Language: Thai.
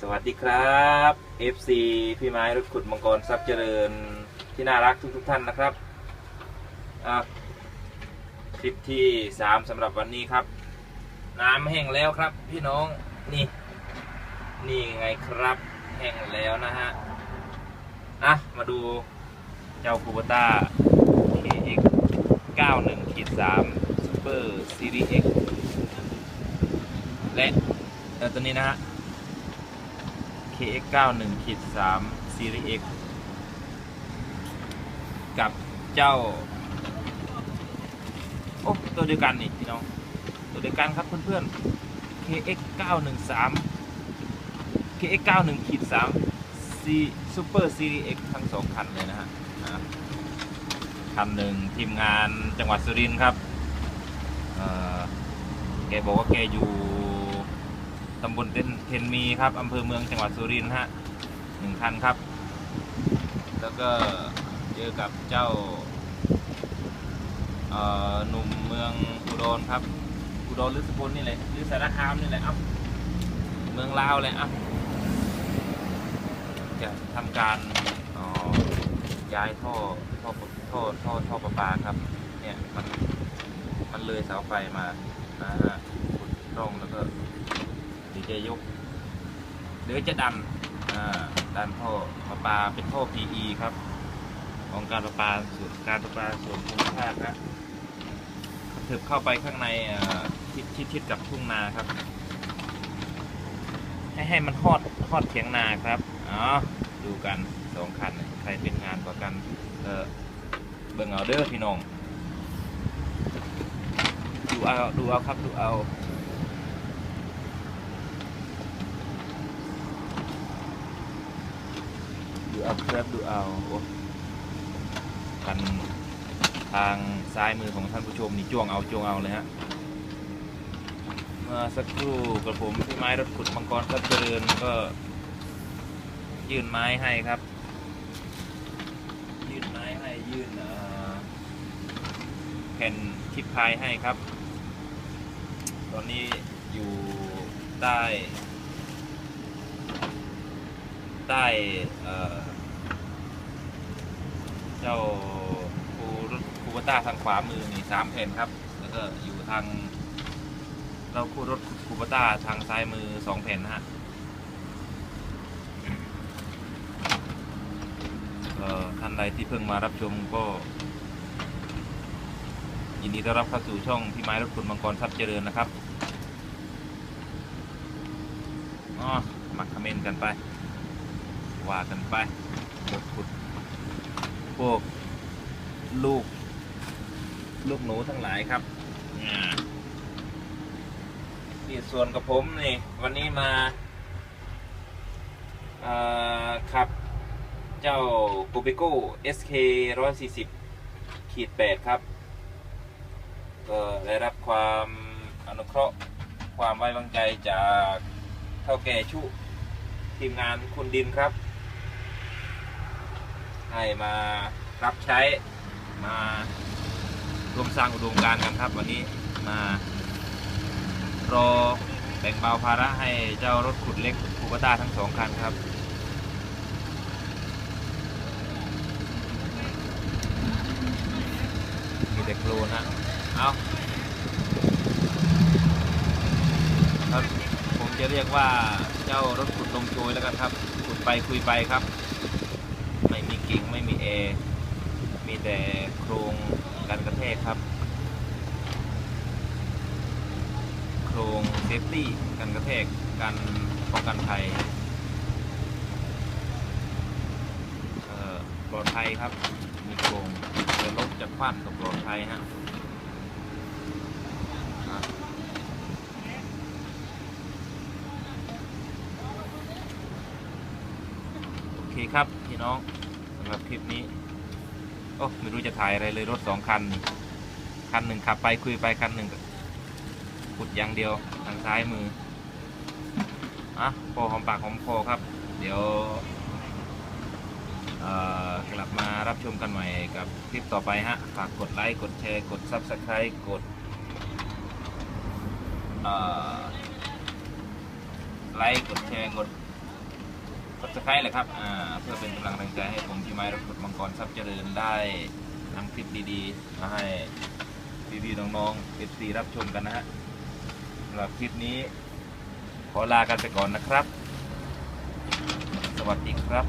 สวัสดีครับ FC พี่ไม้รถขุดมังกรทรัพย์เจริญที่น่ารักทุกทุกๆท่านนะครับคลิปที่ 3สำหรับวันนี้ครับ น้ำแห้งแล้วครับ พี่น้องนี่นี่ไงครับแห้งแล้วนะฮะอะมาดูเจ้าคูบต้า KX 91ขีด3 Super Series X และเอ่ตัวนี้นะฮะ KX 91 ขีด3 Series X กับเจ้า โอ้ ตัวเดียวกันนี่พี่น้อง ตัวเดียวกันครับเพื่อนๆ KX 913 KX 91 ขีด3 C Super Series X ทั้งสองคันเลยนะฮะคันหนึ่งทีมงานจังหวัดสุรินทร์ครับ แกบอกว่าแกอยู่ ตำบลเทนเทนมีครับอำเภอเมืองจังหวัดสุรินทร์ฮะหนึ่งคันครับ แล้วก็เจอกับเจ้าหนุ่มเมืองอุดรครับ อุดรหรือสกลนี่แหละหรือสารคามนี่แหละเอ้าเมืองลาวเลยเอ้าจะทำการย้ายท่อท่อท่อท่อท่อประปาครับเนี่ยมันมันเลยเสาไฟมานะฮะขุดร่องแล้วก็ ดีเจยกเดี๋ยวจะดันดันท่อประปาเป็นท่อ PE ครับ ของการประปาส่วนการประปาส่วนภูมิภาคครับถึบเข้าไปข้างในทิศทิศทิศกับทุ่งนาครับ ให้ให้มันฮอดฮอดเถียงนาครับอ๋อดูกันสองคันใครเป็นงานกว่ากันเออเบิ่งเอาเด้อพี่น้องดูเอาดูเอาครับดูเอา เอาครับดูเอาโอ้คันทางซ้ายมือของท่านผู้ชมนี่จ้วงเอาจ้วงเอาเลยฮะเมื่อสักครู่กระผมพี่ไม้รถขุดมังกรครับเจริญก็ ยื่นไม้ให้ครับ ยื่นไม้ให้ยื่นแผ่นชิปพายให้ครับ ตอนนี้อยู่ใต้ ใต้ เจ้าคูคูบต้าทางขวามือนี่สามแผ่นครับ แล้วก็อยู่ทางเราคูรถคูบต้าทางซ้ายมือสองแผ่นนะฮะเออท่านใดที่เพิ่งมารับชมก็ ยินดีต้อนรับเข้าสู่ช่องพี่ไม้รถคุณมังกรทรัพย์เจริญนะครับอ๋อมาคอมเมนต์กันไป ว่ากันไปกขุด พวกลูก ลูกหนูทั้งหลายครับนี่ส่วนกับผมนี่ วันนี้มาขับเจ้า g o b i c o SK 140ขีด8ครับ ก็ได้รับความอนุเคราะห์ความไว้วางใจจากเท่าแก่ชุ ทีมงานคุณดินครับ ให้มารับใช้มาร่วมสร้างอุดมการณ์กันครับ วันนี้มารอแบ่งเบาภาระให้เจ้ารถขุดเล็กคูปต้าทั้งสองคันครับมีแต่โคลนนะเอาครับผมจะเรียกว่าเจ้ารถขุดลมโชยแล้วกันครับ ขุดไปคุยไปครับ ม่มีกิ่งไม่มีแอร์มีแต่โครงกันกระแทกครับ โครงเซฟตี้กันกระแทกกันป้องกันภัยปลอดภัยครับ มีโครงจะลบจะคว้านก็ปลอดภัยฮะโอเคครับ พี่น้องำหรับคลิปนี้ โอ้ไม่รู้จะถ่ายอะไรเลยรถสองคัน คันหนึ่งขับไปคุยไปคันหนึ่งก็ขุดอย่างเดียวทางซ้ายมืออะพอหอมปากหอมคอครับ เดี๋ยวกลับมารับชมกันใหม่กับคลิปต่อไปฮะ ฝากกดไลค์ กดแชร์ กด Subscribe กดไลค์ กดแชร์ กด subscribe เลยครับอ่าเพื่อเป็นกำลังแรงใจให้ผมพี่ไม้รถขุดมังกรทรัพย์เจริญได้นำคลิปดีๆมาให้พี่ๆน้องๆเอฟซีรับชมกันนะฮะสำหรับคลิปนี้ขอลากันไปก่อนนะครับ สวัสดีครับ